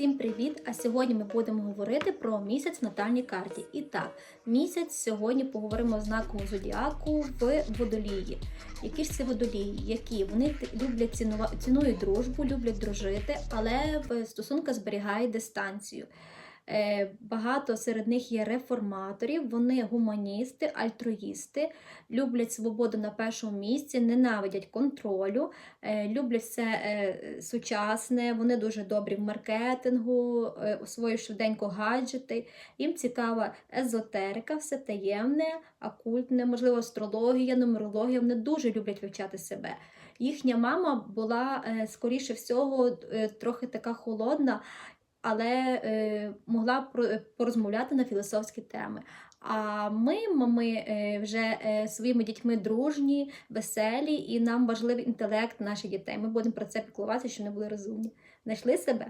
Всім привіт! А сьогодні ми будемо говорити про місяць в натальній карті. І так, місяць сьогодні поговоримо з знаком зодіаку в водолії. Які ж це водолії? Які вони люблять цінують дружбу, люблять дружити, але в стосунках зберігають дистанцію. Е, Багато серед них є реформаторів, вони гуманісти, альтруїсти, люблять свободу на першому місці, ненавидять контролю, е, люблять все е, сучасне, вони дуже добрі в маркетингу, освоюють швиденько гаджети. Їм цікава езотерика, все таємне, окультне, можливо, астрологія, нумерологія. Вони дуже люблять вивчати себе. Їхня мама була, скоріше всього, трохи така холодна, але е, могла порозмовляти на філософські теми. А ми, мами, е, вже е, своїми дітьми дружні, веселі, і нам важливий інтелект наших дітей. Ми будемо про це піклуватися, щоб вони були розумні. Знайшли себе?